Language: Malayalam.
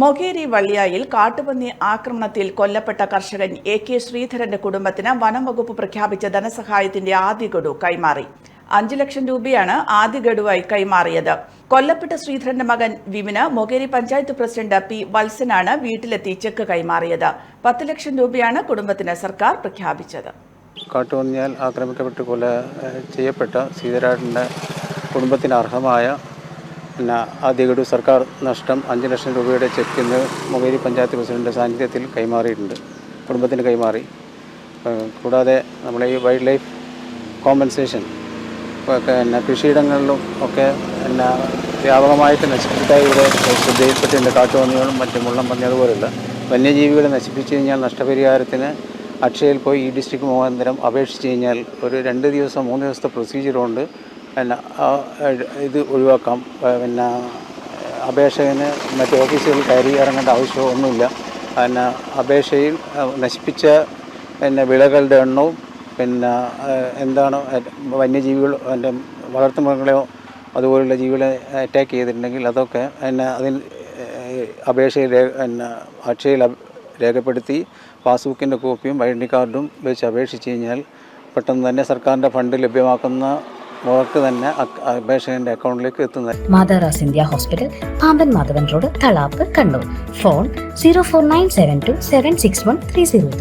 മൊകേരി വള്ളിയായിൽ കാട്ടുപന്നി ആക്രമണത്തിൽ കൊല്ലപ്പെട്ട കർഷകൻ എ കെ ശ്രീധരന്റെ കുടുംബത്തിന് വനം വകുപ്പ് പ്രഖ്യാപിച്ച ധനസഹായത്തിന്റെ ആദ്യ ഗഡു കൈമാറി. അഞ്ചു ലക്ഷം രൂപയാണ് ആദ്യ ഗഡുവായി കൈമാറിയത്. കൊല്ലപ്പെട്ട ശ്രീധരന്റെ മകൻ വിമിന് മൊകേരി പഞ്ചായത്ത് പ്രസിഡന്റ് പി വത്സനാണ് വീട്ടിലെത്തി ചെക്ക് കൈമാറിയത്. പത്ത് ലക്ഷം രൂപയാണ് കുടുംബത്തിന് സർക്കാർ പ്രഖ്യാപിച്ചത്. കാട്ടുപന്നിയാൽ ആക്രമിക്കപ്പെട്ട് കൊല ചെയ്യപ്പെട്ട സീതരാജന്റെ കുടുംബത്തിന് അർഹമായ പിന്നെ ആദ്യ ഗഡു സർക്കാർ നഷ്ടം അഞ്ച് ലക്ഷം രൂപയുടെ ചെക്ക് ഇന്ന് മൊകേരി പഞ്ചായത്ത് പ്രസിഡന്റെ സാന്നിധ്യത്തിൽ കൈമാറിയിട്ടുണ്ട്. കുടുംബത്തിന് കൈമാറി. കൂടാതെ നമ്മളെ ഈ വൈൽഡ് ലൈഫ് കോമ്പൻസേഷൻ പിന്നെ കൃഷിയിടങ്ങളിലും ഒക്കെ പിന്നെ വ്യാപകമായിട്ട് നശിപ്പിച്ചിട്ടായി ഇവിടെ ശ്രദ്ധയിൽപ്പെട്ടിട്ടുണ്ട്. കാട്ടുപന്നികളും മറ്റും മുള്ളം പന്നി അതുപോലെയുള്ള വന്യജീവികളെ നശിപ്പിച്ചു കഴിഞ്ഞാൽ നഷ്ടപരിഹാരത്തിന് അക്ഷയയിൽ പോയി ഈ ഡിസ്ട്രിക്ട് മുഖാന്തരം അപേക്ഷിച്ച് കഴിഞ്ഞാൽ ഒരു രണ്ട് ദിവസം മൂന്ന് ദിവസത്തെ പ്രൊസീജിയർ കൊണ്ട് പിന്നെ ഇത് ഒഴിവാക്കാം. പിന്നെ അപേക്ഷകന് മറ്റ് ഓഫീസുകളിൽ കയറി ഇറങ്ങേണ്ട ആവശ്യമൊന്നുമില്ല പിന്നെ അപേക്ഷയിൽ നശിപ്പിച്ച പിന്നെ വിളകളുടെ എണ്ണവും പിന്നെ എന്താണ് വന്യജീവികൾ എന്റെ വളർത്തുമൃഗങ്ങളെയോ അതുപോലുള്ള ജീവികളെ അറ്റാക്ക് ചെയ്തിട്ടുണ്ടെങ്കിൽ അതൊക്കെ പിന്നെ അതിൽ അപേക്ഷയിൽ എന്നെ പിന്നെ അക്ഷയയിൽ രേഖപ്പെടുത്തി പാസ്ബുക്കിന്റെ കോപ്പിയും ഐഡന്റി കാർഡും വെച്ച് അപേക്ഷിച്ച് കഴിഞ്ഞാൽ പെട്ടെന്ന് തന്നെ സർക്കാരിന്റെ ഫണ്ട് ലഭ്യമാക്കുന്ന മുറക്ക് തന്നെ അപേക്ഷകന്റെ അക്കൗണ്ടിലേക്ക് എത്തുന്നത് മാതാറാസ് India hospital Pamban Madhavan road Thalap Kannur. Phone zero four nine seven two seven six one three zero three